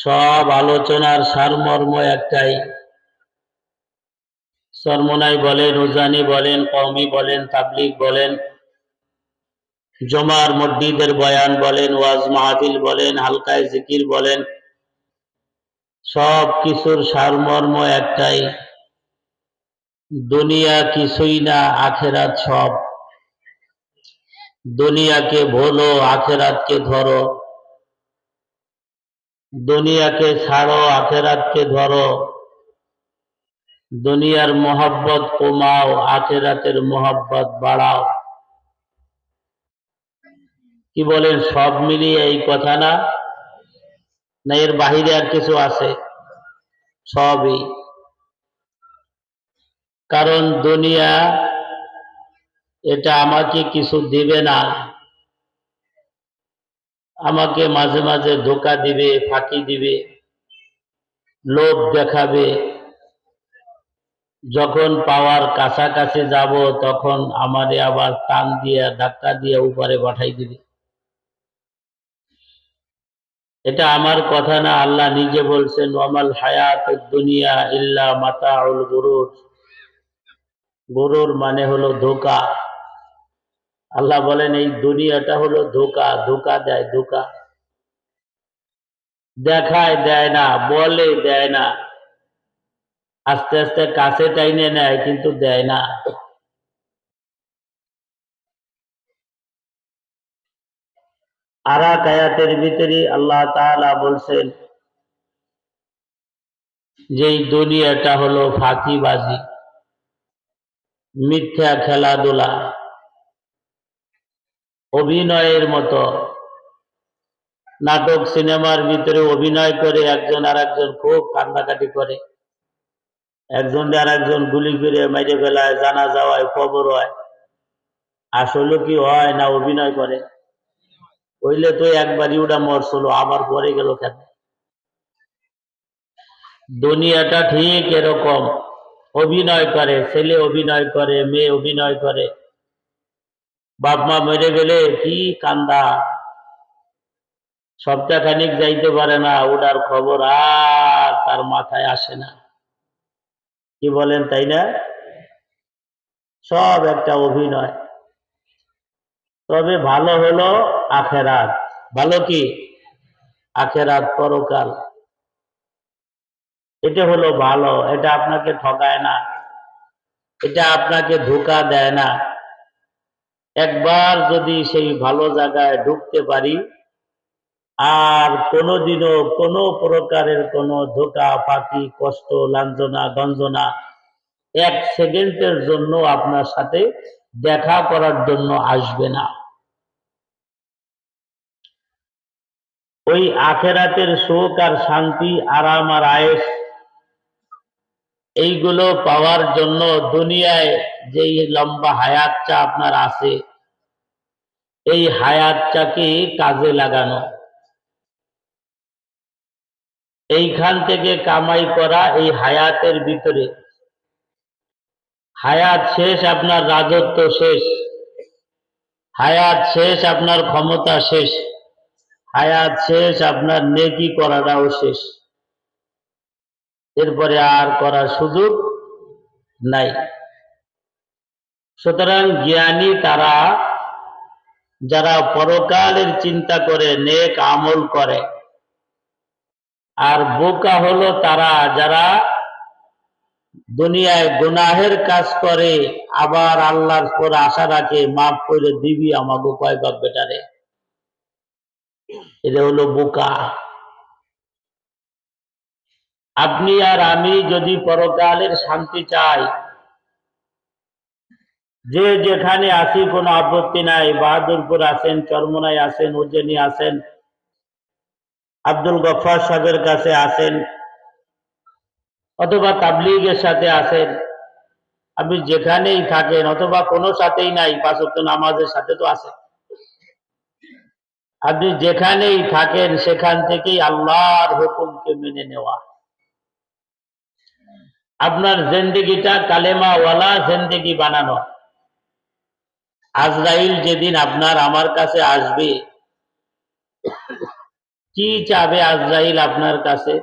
সব আলোচনার সারমর্ম একটাই। সরমনাই বলেন উজানি বলেন, কওমি বলেন, তাবলিগ বলেন, জমার মসজিদের বয়ান বলেন, ওয়াজ মাহফিল বলেন, হালকায় জিকির বলেন সব কিছুর সারমর্ম একটাই। দুনিয়া কিছুই না, আখেরাত সব। দুনিয়াকে ভোলো, আখেরাতকে ধরো। দুনিয়াকে ছাড়ো, আখেরাতকে ধরো। দুনিয়ার মোহব্বত কমাও, আখেরাতের মোহব্বত বাড়াও। কি বলেন, সব মিলিয়ে এই কথা না? না, এর বাহিরে আর কিছু আছে? সবই। কারণ দুনিয়া এটা আমাকে কিছু দিবে না। আমাকে মাঝে মাঝে ধোকা দিবে, ফাঁকি দিবে, লোভ দেখাবে। যখন পাওয়ার কাছাকাছি যাব, তখন আমারে আবার টান দিয়ে, ধাক্কা দিয়ে উপরে পাঠাই দিবে। এটা আমার কথা না, আল্লাহ নিজে বলছেন, ওয়ামাল হায়াত দুনিয়া ইল্লা মাতাউল গুরুর। গুরুর মানে হলো ধোকা। আল্লাহ বলেন, এই দুনিয়াটা হলো ধোকা ধোকা দেয় ধোকা। দেখায় দেয় না, বলে দেয় না। আস্তে আস্তে কাছে টাইনে নেয়, কিন্তু দেয় না। আর এক আয়াতের ভিতরে আল্লাহ তাআলা বলছেন, যে দুনিয়াটা হলো ফাঁকিবাজি, মিথ্যা খেলাধুলা। অভিনয়ের মতো। নাটক, সিনেমার ভিতরে অভিনয় করে একজন আর একজন খুব কান্নাকাটি করে। একজন আর একজন গুলি করে মেরে ফেলায় জানা যাওয়ায় খবর হয়। আসলে কি হয় না অভিনয় করে? হইলে তো একবারই ওটা মরছিল, আবার পরে গেল কেন? দুনিয়াটা ঠিক এরকম। অভিনয় করে, ছেলে অভিনয় করে, মেয়ে অভিনয় করে। বাপ মা মেরে গেলে কি কান্দা? সপ্তাহখানিক যাইতে পারে না ওটার খবর আর তার মাথায় আসে না। কি বলেন, তাই না? সব একটা অভিনয়। তবে ভালো হলো আখেরাত। ভালো কি? আখেরাত পরকাল। এটা হলো ভালো, এটা আপনাকে ঠকায় না। এটা আপনাকে ধোকা দেয় না। একবার যদি সেই ভালো জায়গায় ঢুকতে পারি, আর কোনোদিনও কোনো প্রকারের কোনো ধোকা ফাঁকি কষ্ট, লাঞ্ছনা, গঞ্জনা এক সেকেন্ডের জন্য আপনার সাথে দেখা করার জন্য আসবে না। ওই আখেরাতের সুখ আর শান্তি, আরাম আর আয়েস এইগুলো পাওয়ার জন্য দুনিয়ায় যেই লম্বা হায়াতটা আপনার আছে, এই হায়াতটাকে কাজে লাগানো? এইখান থেকে কামাই করা এই হায়াতের ভিতরে। হায়াত শেষ, আপনার রাজত্ব শেষ। হায়াত শেষ, আপনার ক্ষমতা শেষ। হায়াত শেষ, আপনার নেকি করাটাও শেষ। এরপরে আর করার সুযোগ নাই। সুতরাং জ্ঞানী তারা যারা পরকালের চিন্তা করে, নেক আমল করে, আর বোকা হলো তারা যারা দুনিয়ায় গুনাহের কাজ করে, আবার আল্লাহর পর আশা রাখে, মাফ করে দিবি আমাকে কয় বাপ বেটারে। এটা হলো বোকা। আপনি আর আমি যদি পরকালের শান্তি চাই, যে যেখানে আসি কোনো আপত্তি নাই, বাহাদুরপুর আছেন চরমনায় আছেন উজ্জয়নী আছেন, আব্দুল গফার সাহেবের কাছে আছেন, অথবা তাবলিগের সাথে আছেন, আপনি যেখানেই থাকেন, অথবা কোনো সাথেই নাই পাঁচত্ব নামাজের সাথে তো আছেন। আপনি যেখানেই থাকেন, সেখান থেকেই আল্লাহর হুকুমকে মেনে নেওয়া। আপনার জিন্দিগিটা কালেমাওয়ালা জিন্দিগি বানানো। আজরাইল যেদিন আপনার আমার কাছে আসবে, কি চাবে আজরাইল আপনার কাছে?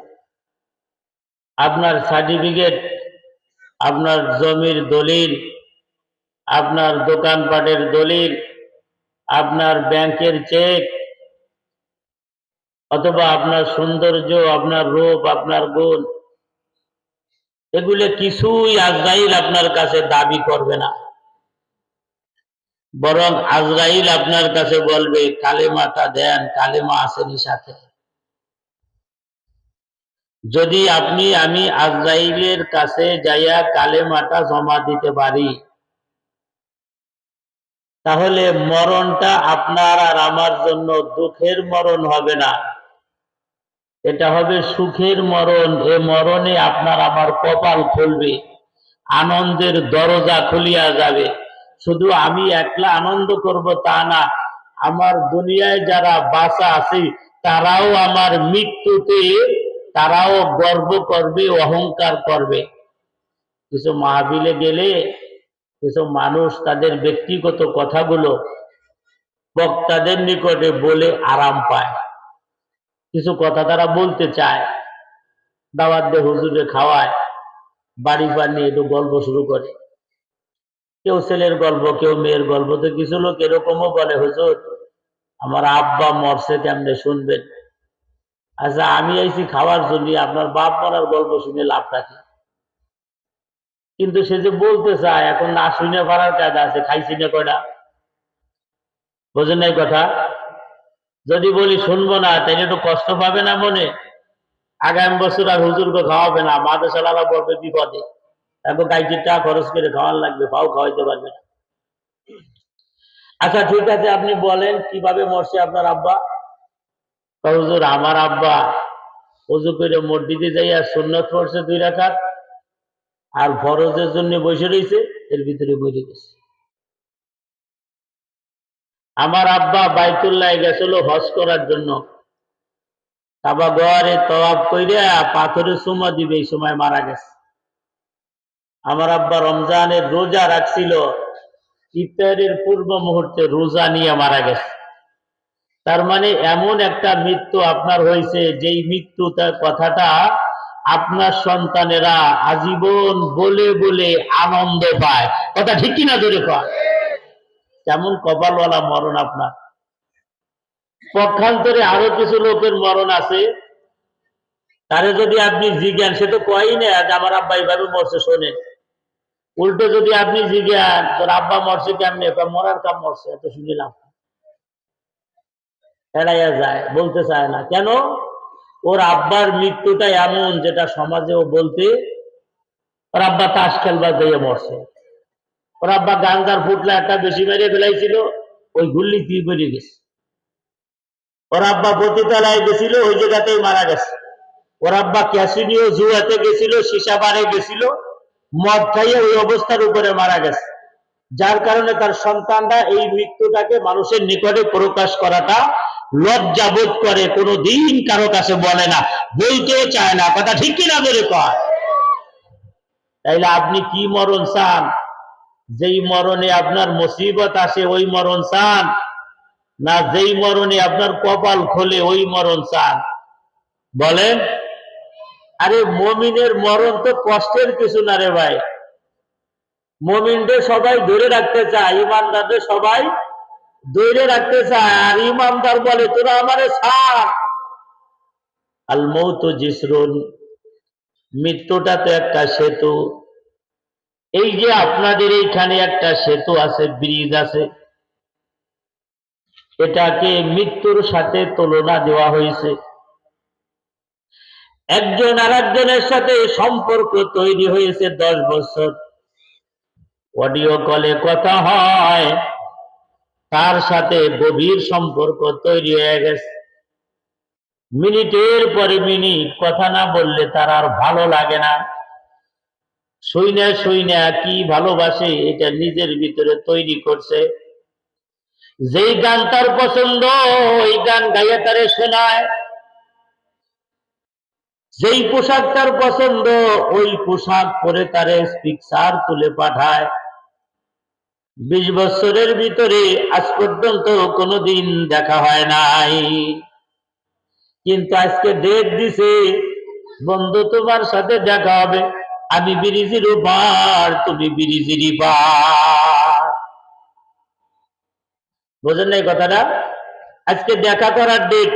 আপনার সার্টিফিকেট, আপনার জমির দলিল, আপনার দোকানপাটের দলিল, আপনার ব্যাংকের চেক, অথবা আপনার সৌন্দর্য, আপনার রূপ, আপনার গুণ এগুলো কিছুই আজরাইল আপনার কাছে দাবি করবে না। বরং আজরাইল আপনার কাছে বলবে, কালেমাটা দেন, কালেমা আসেনি সাথে। যদি আপনি, আমি আজরাইলের কাছে যাইয়া কালেমাটা জমা দিতে পারি, তাহলে মরণটা আপনার আর আমার জন্য দুঃখের মরণ হবে না। এটা হবে সুখের মরণ। এ মরণে আপনার আমার কপাল খুলবে, আনন্দের দরজা খুলিয়া যাবে। শুধু আমি একলা আনন্দ করব তা না, আমার দুনিয়ায় যারা বাসা আছে, তারাও আমার মৃত্যুতে, তারাও গর্ব করবে, অহংকার করবে। কিছু মাহবিলে গেলে কিছু মানুষ তাদের ব্যক্তিগত কথাগুলো বক্তাদের নিকটে বলে আরাম পায়। কিছু কথা তারা বলতে চায়। দাওয়াত দিয়ে হুজুরে খাওয়ায়, বাড়ি পানি একটু গল্প শুরু করে। কেউ ছেলের গল্প, কেউ মেয়ের গল্প, তো কিছু লোক এরকমও বলে, হুজুর, আমার আব্বা মরছে, কেমনে শুনবেন? আচ্ছা আমি আইছি খাওয়ার জন্য, আপনার বাপ মরার গল্প শুনে লাভ কি কিন্তু সে যে বলতে চায়, এখন না শুনে পারার কাজ আছে, খাইছি না কয়টা? বোঝেন নাই কথা? যদি বলি শুনব না, তাইলে একটু কষ্ট পাবে না মনে। আগামী বছর আর হুজুরকে খাওয়াবে না মাদে সালালা পড়বে বিপদে। তারপর গাইজির টাকা খরচ করে খাওয়ান লাগবে, পাও খাওয়াইতে পারবে না। আচ্ছা ঠিক আছে, আপনি বলেন, কীভাবে মরছে আপনার আব্বা? হুজুর, আমার আব্বা উজু করে মসজিদে যাইয়া সুন্নত পড়ছে দুই রাখাত আর ফরজের জন্য বসে রয়েছে এর ভিতরে বসে গেছে। আমার আব্বা বাইতুল্লাহ গেছিল হজ করার জন্য। কাবা গোয়ারে তওয়াব কইরা পাথরে সুমা দিবে এই সময় মারা গেছে। আমার আব্বা রমজানের রোজা রাখছিল। ইফতারের পূর্ব মুহূর্তে রোজা নিয়ে মারা গেছে। তার মানে এমন একটা মৃত্যু আপনার হয়েছে, যেই মৃত্যু তার কথাটা আপনার সন্তানেরা আজীবন বলে বলে আনন্দ পায়। কথা ঠিক কিনা ধরে পায় কেমন কপালওয়ালা মরণ আপনার? পক্ষান্তরে আরও কিছু লোকের মরণ আছে। তারে যদি আপনি জিজ্ঞান, সে তো কয়ই না যে আমার আব্বা এইভাবে মরছে শোনেন। উল্টো যদি আপনি জিজ্ঞান, তোর আব্বা মরছে কেমনে? মরার কাম মরছে, এত শুনিলাম এড়াইয়া যায়, বলতে চায় না। কেন? ওর আব্বার মৃত্যুটা এমন যেটা সমাজে ও বলতে, ওর আব্বা তাস খেলবার দিয়ে মরছে। ওর আব্বা ফুটলা একটা বেশি মেরে ফেলাইছিল, ওই গুল্লি কি বেরিয়ে গেছে। ওর আব্বা গেছিল, ওই জায়গাতেই মারা গেছে। ওর আব্বা ক্যাসিনিও জুয়াতে গেছিল গেছিল, মদ খাইয়ে ওই অবস্থার উপরে মারা গেছে। যার কারণে তার সন্তানরা এই মৃত্যুটাকে মানুষের নিকটে প্রকাশ করাটা লজ্জা বোধ করে কোনো দিন কারও কাছে বলে না বলতেও চায় না। কথা ঠিক কিনা ধরে কয়? তাইলে আপনি কি মরণ চান? যেই মরণে আপনার মুসিবত আসে, ওই মরণ চান। না, যেই মরণে আপনার কপাল খোলে, ওই মরণ চান। বলেন? আরে, মমিনের মরণ তো কষ্টের কিছু না রে ভাই। মমিনদের সবাই ধরে রাখতে চায় ইমানদারদের সবাই ধরে রাখতে চায়। আর ইমানদার বলে, তোরা আমারে ছাড়। আল মৌত জিসরুন, মৃত্যুটা তো একটা সেতু। এই যে আপনাদের এইখানে একটা সেতু আছে, ব্রিজ আছে, এটাকে মৃত্যুর সাথে তুলনা দেওয়া হয়েছে। একজন আর একজনের সাথে সম্পর্ক তৈরি হয়েছে দশ বছর। অডিও কলে কথা হয়, তার সাথে গভীর সম্পর্ক তৈরি হয়ে গেছে। মিনিটের পরে মিনিট, কথা না বললে তার আর ভালো লাগে না। শুইনা শুইনা কি ভালোবাসে এটা নিজের ভিতরে তৈরি করছে। যেই গান তার পছন্দ, ওই গান গাইয়া তারে শোনায়। যেই পোশাক তার পছন্দ, ওই পোশাক পরে তারে পিকচার তুলে পাঠায়। বিশ বছরের ভিতরে আজ পর্যন্ত কোনোদিন দেখা হয় নাই। কিন্তু আজকে ডেট দিছে, বন্ধু তোমার সাথে দেখা হবে। আমি বিরিজির পার তুমি বিরিজির বোঝেন নাই কথাটা? আজকে দেখা করার ডেট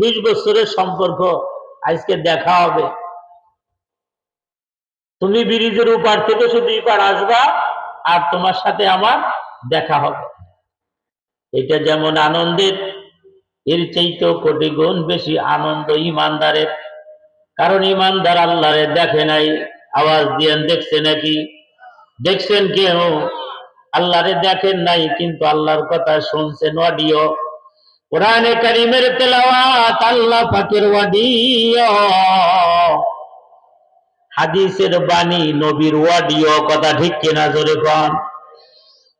বিশ বছরের সম্পর্ক, আজকে দেখা হবে। তুমি ব্রিজের উপার থেকে শুধু ইপার আসবা, আর তোমার সাথে আমার দেখা হবে। এটা যেমন আনন্দের, এর চাইতেও কোটি গুণ বেশি আনন্দ ইমানদারের। কারণ ইমানদার আল্লাহরে দেখে নাই। আওয়াজ দিয়েন দেখছে নাকি? দেখছেন কেউ আল্লাহরে দেখেন নাই, কিন্তু আল্লাহর কথা শুনছেন অডিও কোরআনে কারিমের তেলাওয়াত আল্লাহ পাকের অডিও হাদিসের বাণী নবীর ওয়াডিও কথা ঠিক কিনা জোরে কন।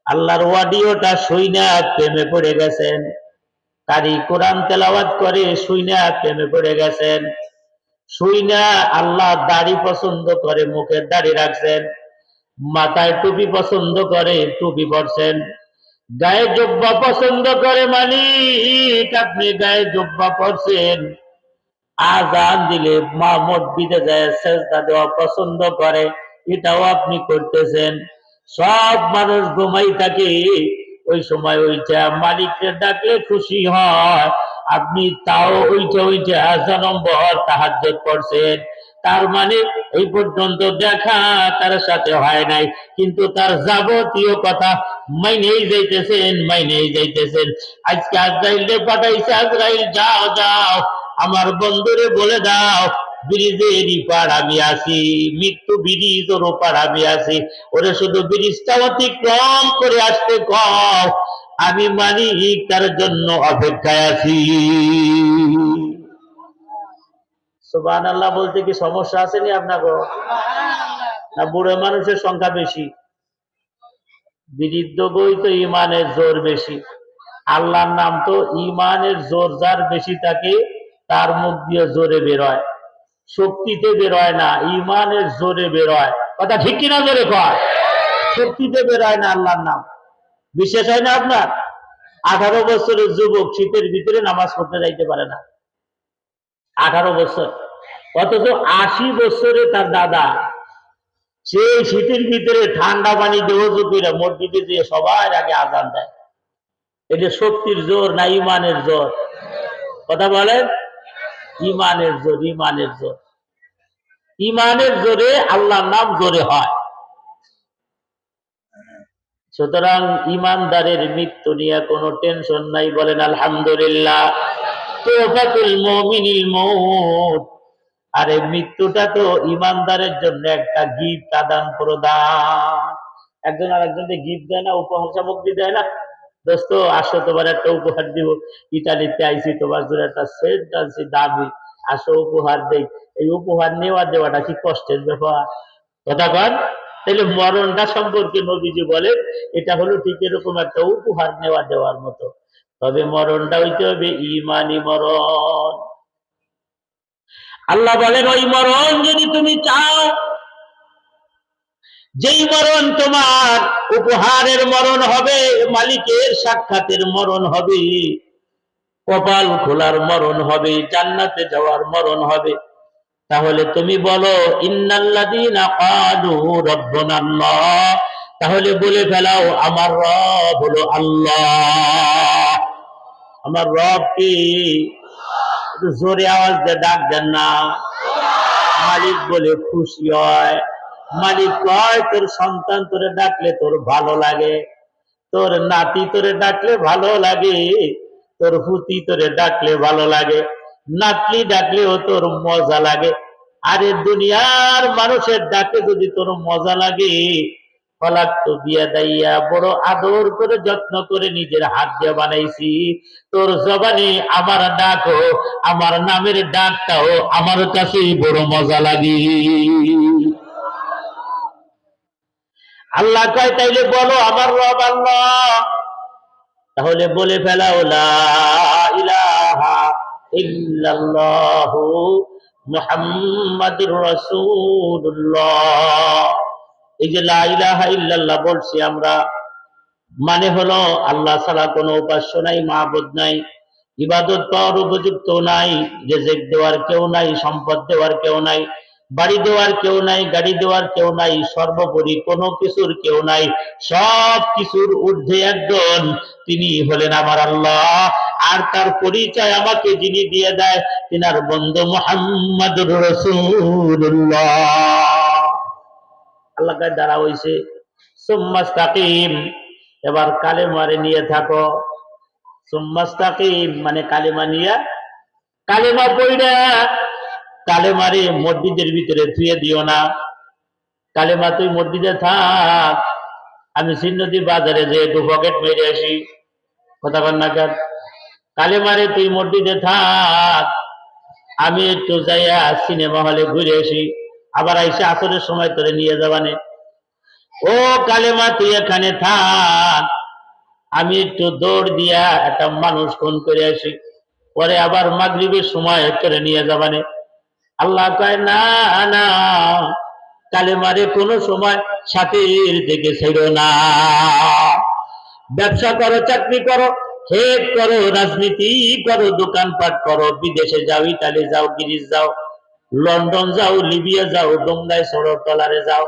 আল্লাহর ওয়াডিওটা শুইনা প্রেমে পড়ে গেছেন। কারি কোরআন তেলাওয়াত করে শুইনা প্রেমে পড়ে গেছেন। শুইনা আল্লাহ দাড়ি পছন্দ করে, মুখের দাড়ি রাখছেন, মাথায় টুপি পছন্দ করে, টুপি পরছেন। গায়ে জব্বা পছন্দ করে মালিক, আপনি গায়ে জব্বা পরছেন। আজান দিলে মা মসজিদে যায়, সেজদা দেওয়া পছন্দ করে, এটাও আপনি করতেছেন। সব মানুষ ঘুমাই থাকে, ওই সময় ওইটা মালিককে ডাকলে খুশি হয়। আপনি তাও ওইটা ওইটা আশা নম্বর সাহায্য করছেন তার মানে এই পর্যন্ত দেখা তার সাথে হয় নাই। কিন্তু তার যাবতীয় কথা মাইনেই যাইতেছেন মাইনেই যাইতেছেন। আজকে আজরাইলে পাঠাইছে, আজরাইল, যাও যাও, আমার বন্ধুরে বলে দাও, ব্রিজের পার আমি আছি, মৃত্যু ব্রিজ ওর ওপার আমি আছি। ওরে শুধু ব্রিজটা অতিক্রম করে আসতে কম আমি মালিক তার জন্য অপেক্ষায় আছি। সুবান আল্লাহ বলতে কি সমস্যা আসেনি আপনাকে? না বুড়ো মানুষের সংখ্যা বেশি? বিরিদ্ধ বই তো ইমানের জোর বেশি। আল্লাহর নাম তো ইমানের জোর যার বেশি থাকে তার মুখ দিয়ে জোরে বেরোয়। শক্তিতে বেরোয় না ইমানের জোরে বেরোয়। কথা ঠিক কিনা জোরে কয়? শক্তিতে বেরোয় না আল্লাহর নাম। বিশেষ হয় না আপনার? আঠারো বছরের যুবক শীতের ভিতরে নামাজ পড়তে যাইতে পারে না। আঠারো বছর। অথচ আশি বছরে তার দাদা, সেই শীতের ভিতরে ঠান্ডা পানি দেহ করে মসজিদে দিয়ে সবার আগে আজান দেয়। এটা শক্তির জোর না ইমানের জোর? কথা বলেন? ইমানের জোর ইমানের জোর। ইমানের জোরে আল্লাহর নাম জোরে হয়। সুতরাং ইমানদারের মৃত্যু নিয়ে কোনো টেনশন নাই, বলেন আলহামদুলিল্লাহ। তোফাতুল মুমিনিল মউত। আরে মৃত্যুটা তো ইমানদারের জন্য একটা গিফট, আদান প্রদান। একজন আর একজনকে গিফট দেয় না উপহার সামগ্রী দেয় না। দোস্ত, আসো, তোমার একটা উপহার দিব। ইটালিতে আইছি, তোমার জন্য একটা সেট আনছি, দামি। আসো, উপহার দেই। এই উপহার নেওয়া দেওয়াটা কি কষ্টের ব্যাপার? কথা কন। তাহলে মরণটা সম্পর্কে নবীজি বলেন, এটা হলো ঠিক এরকম একটা উপহার নেওয়া দেওয়ার মতো। তবে মরণটা হইতে হবে ইমানি মরণ। আল্লাহ বলেন, ওই মরণ যদি তুমি চাও, যেই মরণ তোমার উপহারের মরণ হবে, মালিকের সাক্ষাতের মরণ হবে, কপাল খোলার মরণ হবে, জান্নাতে যাওয়ার মরণ হবে তাহলে তুমি বলো তাহলে বলে ফেলাও, আমার রব হলো আল্লাহ। আমার রব কি? জোরে আওয়াজ দিয়ে ডাক দেন না। মালিক বলে, খুশি হয়। মালিক কয়, তোর সন্তান তোরে ডাকলে তোর ভালো লাগে। তোর নাতি তোরে ডাকলে ভালো লাগে। তোর পুতি তোরে ডাকলে ভালো লাগে। নাতলি ডাকলেও তোর মজা লাগে। আরে দুনিয়ার মানুষের ডাকে যদি তোর মজা লাগে, ফলাক তো বিয়া দাইয়া বড় আদর করে যত্ন করে নিজের হাত দিয়ে বানাইছি। তোর আমার আমার নামের ডাকটাও আমার বড় মজা লাগে। আল্লাহ কয়, তাইলে বলো আমার রব আল্লাহ। তাহলে বলে ফেলা লা ইলাহা বলছি আমরা মানে হলো আল্লাহ ছাড়া কোনো উপাস্য নাই মাহবুদ নাই, ইবাদত পাওয়ার উপযুক্ত নাই, রেজেক দেওয়ার কেউ নাই, সম্পদ দেওয়ার কেউ নাই, বাড়ি দেওয়ার কেউ নাই, গাড়ি দেওয়ার কেউ নাই, সর্বোপরি কোনো কিছুর কেউ নাই সব কিছুর ঊর্ধ্বে একজন তিনি হলেন আমার আল্লাহ। আর তার পরিচয় আমাকে যিনি দিয়ে দেয় তিনার বন্ধু মোহাম্মদ রসুল্লাহ আল্লাহ দ্বারা হইছে সুম্মাস্তাকিম এবার কালেমারে নিয়ে থাকো। সুম্মাস্তাকিম মানে কালেমা নিয়ে, কালেমা পড়া কালেমারে মসজিদের ভিতরে ধুয়ে দিও না। কালেমা তুই মসজিদে থাক। আমি সিন্নদী বাজারে যে একটু পকেট মেরে আসি। কথা কর না কেন? কালেমারে তুই মসজিদে থাক। আমি একটু যাইয়া সিনেমা হলে ঘুরে আসি। আবার আইসে আসরের সময় তোরে নিয়ে যাবানে। ও কালেমা তুই এখানে থাক। আমি একটু দৌড় দিয়া একটা মানুষ ফোন করে আসি। পরে আবার মাগরিবের সময় তোরে নিয়ে যাবানে। আল্লাহ কয়, না না কালেমারে কোনো সময় সাথীর দিকে ছিল না। ব্যবসা করো, চাকরি করো খেত করো রাজনীতি, করো দোকানপাট, করো বিদেশে যাও, ইতালি যাও গিরিশ যাও, লন্ডন যাও, লিবিয়া যাও ডোঙ্গায় সড়ক টলারে যাও।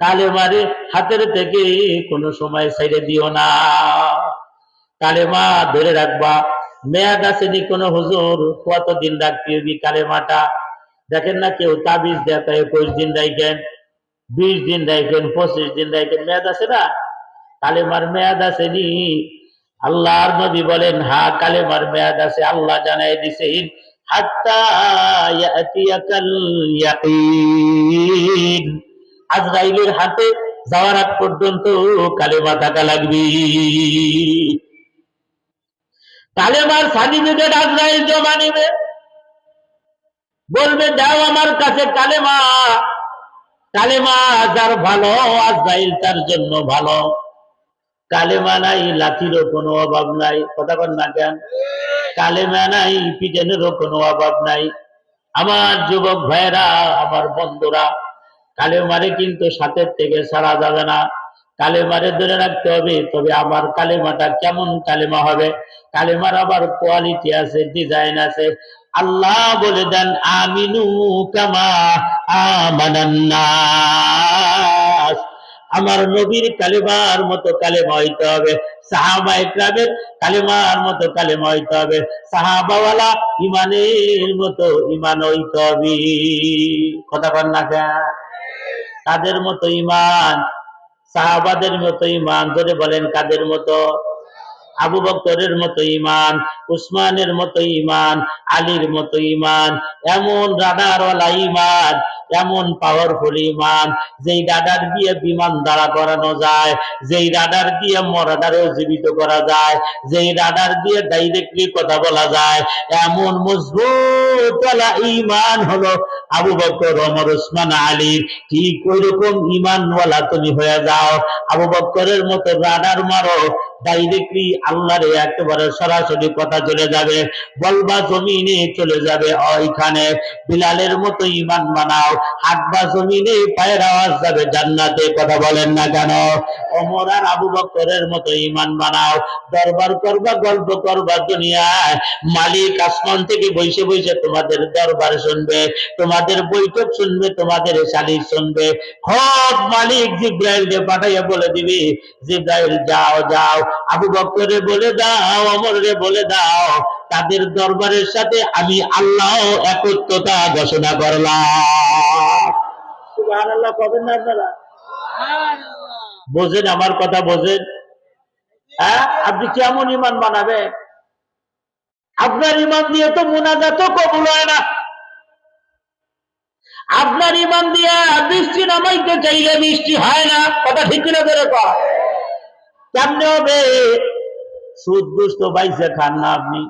কালেমারে হাতের থেকে কোনো সময় ছেড়ে দিও না। কালেমা ধরে রাখবা। মেয়াদ আসেনি কোনো হুজুর? কতদিন রাখতে হবি কালেমাটা? দেখেন না কেউ তাবিজ দেয় তাই একুশ দিন রাখেন, বিশ দিন রাখেন, পঁচিশ দিন রাখেন, মেয়াদ আছে না? কালেমার মেয়াদ আসেনি আল্লাহর নবী বলেন, হা, কালেমার মেয়াদ আছে, আল্লাহ জানাই ইয়াকিন। আজরাইলের হাতে যাওয়ার আগ পর্যন্ত কালেমা থাকা লাগবে। কালেমার আজরাইল জমা বলবে, দাও আমার কাছে কালেমা। কালেমা যার ভালো, আজরাইল তার জন্য ভালো। কালেমা নাই, লাঠিরও কোনো অভাব নাই। কথা বল না কেন? কালেমা নাই, পিটনেরও কোনো অভাব নাই। আমার যুবক ভাইরা আমার বন্ধুরা, কালেমারে কিন্তু সাথের থেকে ছাড়া যাবে না। কালেমারে ধরে রাখতে হবে, তবে আমার কালেমাটা কেমন কালেমা হবে? কালেমার আবার কোয়ালিটি আছে ডিজাইন আছে। আল্লাহ বলে দেন, আমিনু কামা আমানান্নাস আমার নবীর কালেমার মতো কালেমা হইতে হবে। সাহাবা ইকরামের কালেমার মতো কালেমা হইতে হবে। সাহাবাওয়ালা ইমানের মতো ইমান হইতে হবে। কথা বল না? কাদের মতো ইমান, সাহাবাদের মতো ইমান, ধরে বলেন কাদের মতো? আবু বকরের মতো ইমান উসমানের মতো ইমান আলীর মতো ইমান এমন রাডারওয়ালা ইমান এমন পাওয়ারফুল ইমান যেই রাডার দিয়ে বিমান দাঁড়া করানো যায়, যেই রাডার দিয়ে মরাডারও জীবিত করা যায়, যেই রাডার দিয়ে ডাইরেক্টলি কথা বলা যায়, এমন মজবুত ইমান হলো আবু বকর ওমর, উসমান, আলী। ঠিক ওই রকম ইমানওয়ালা তুমি হয়ে যাও। আবু বকরের মতো রাডার মারো ডাইরেক্টলি আল্লাহর একেবারে সরাসরি কথা চলে যাবে, বলবা জমিনে চলে যাবে ওইখানে। বিলালের মতো ইমান বানাও, হাটবা জমিনে, পায়ের আওয়াজ যাবে জান্নাতে, কথা বলেন না কেন? অমর আর আবু বকরের মতো ইমান বানাও, দরবার করবা, গল্প করবা দুনিয়ায়। মালিক আসমান থেকে বসে বসে তোমাদের দরবার শুনবে, তোমাদের বৈঠক শুনবে, তোমাদের শালিক শুনবে। খোদ মালিক জিব্রাইল কে পাঠাইয়া বলে দিবি, জিব্রাইল, যাও যাও। আবু বকরে বলে দাও অমর রে বলে দাও তাদের দরবারের সাথে আমি আল্লাহ একত্রতা ঘোষণা করলাম। কবেন না আপনারা? বোঝেন আমার কথা বোঝেন? হ্যাঁ আপনি কেমন ইমান বানাবেন? আপনার ইমান দিয়ে তো মোনাজাতও কবুল হয় না। আপনার ইমান দিয়া বৃষ্টি নামাইতে চাইলে বৃষ্টি হয় না কথা ঠিক কিনা করে কয়? কেমনে হবে? সুদ ঘুষ তো বাইসে খান না আপনি।